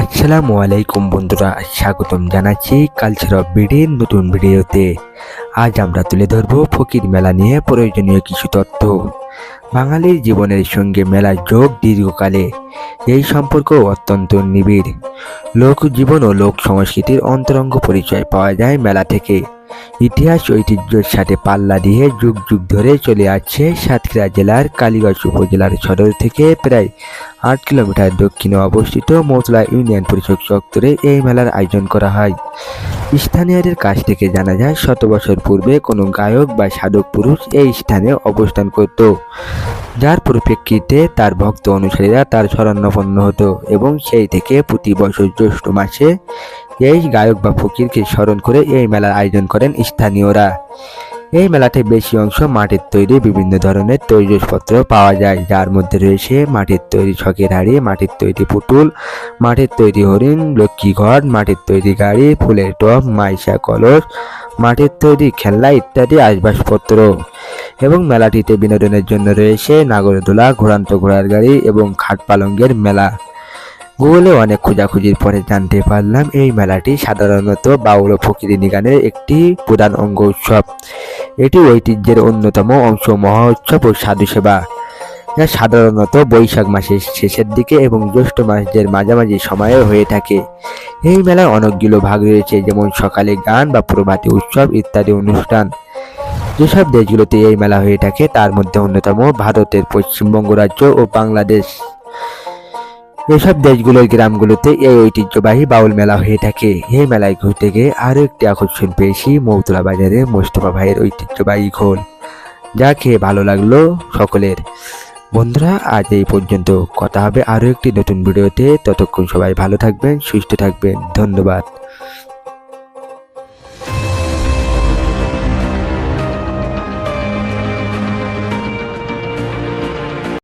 আসসালামু আলাইকুম বন্ধুরা, স্বাগতম জানাচ্ছি কালচার অফ বিডির নতুন ভিডিওতে। আজ আমরা তুলে ধরব ফকির মেলা নিয়ে প্রয়োজনীয় কিছু তথ্য। বাঙালির জীবনের সঙ্গে মেলা যোগ দীর্ঘকালে, এই সম্পর্ক অত্যন্ত নিবিড়। লোক জীবন ও লোক সংস্কৃতির অন্তরঙ্গ পরিচয় পাওয়া যায় মেলা থেকে। ইতিহাস ঐতিহ্যের সাথে পাল্লা দিয়ে যুগ যুগ ধরে চলে আসছে সাতক্ষীরা জেলার কালীগঞ্জ উপজেলার সদর থেকে প্রায় আট কিলোমিটার দক্ষিণে অবস্থিত মৌতলা ইউনিয়ন পরিষদ চত্বরে এই মেলার আয়োজন করা হয়। স্থানীয়দের কাছ থেকে জানা যায়, শত বছর পূর্বে কোনো গায়ক বা সাধক পুরুষ এই স্থানে অবস্থান করত। যার পরিপ্রেক্ষিতে তার ভক্ত অনুসারীরা তার শরণাপন্ন হতো এবং সেই থেকে প্রতি বছর জ্যৈষ্ঠ মাসে এই গায়ক বা ফকিরকে স্মরণ করে এই মেলার আয়োজন করেন স্থানীয়রা। এই মেলাতে বেশি অংশ মাটির তৈরি বিভিন্ন ধরনের তৈজসপত্র পাওয়া যায়। যার মধ্যে রয়েছে মাটির তৈরি ছকের হাড়ি, মাটির তৈরি পুতুল, মাটির তৈরি হরিণ, লক্ষ্মী ঘর মাটির তৈরি গাড়ি, ফুলের টব, মাইশা কলস, মাটির তৈরি খেলনা ইত্যাদি আসবাবপত্র। এবং মেলাটিতে বিনোদনের জন্য রয়েছে নাগরদোলা, ঘোড়ান্ত ঘোড়ার গাড়ি এবং খাট পালঙ্গের মেলা। গুগলে অনেক খোঁজাখুঁজির পরে জানতে পারলাম, এই মেলাটি সাধারণত বাউল ও ফকিরিনী গানের একটি প্রধান অঙ্গ উৎসব। এটি ঐতিহ্যের অন্যতম অংশ মহোৎসব ও সাধু সেবা। যা সাধারণত বৈশাখ মাসের শেষের দিকে এবং জ্যৈষ্ঠ মাসের মাঝামাঝি সময়ে হয়ে থাকে। এই মেলায় অনেকগুলো ভাগ রয়েছে, যেমন সকালে গান বা প্রভাতী উৎসব ইত্যাদি অনুষ্ঠান। যেসব দেশগুলোতে এই মেলা হয়ে থাকে, তার মধ্যে অন্যতম ভারতের পশ্চিমবঙ্গ রাজ্য ও বাংলাদেশ। এসব দেশগুলোর গ্রামগুলোতে এই ঐতিহ্যবাহী বাউল মেলা হয়ে থাকে। এই মেলায় ঘুরতে গিয়ে আরও একটি আকর্ষণ পেয়েছি মৌতলা বাজারে মোস্তফা ভাইয়ের ঐতিহ্যবাহী ঘোল। যা খেয়ে ভালো লাগল সকলের। বন্ধুরা, আজ এই পর্যন্ত। কথা হবে আরও একটি নতুন ভিডিওতে। ততক্ষণ সবাই ভালো থাকবেন, সুস্থ থাকবেন। ধন্যবাদ।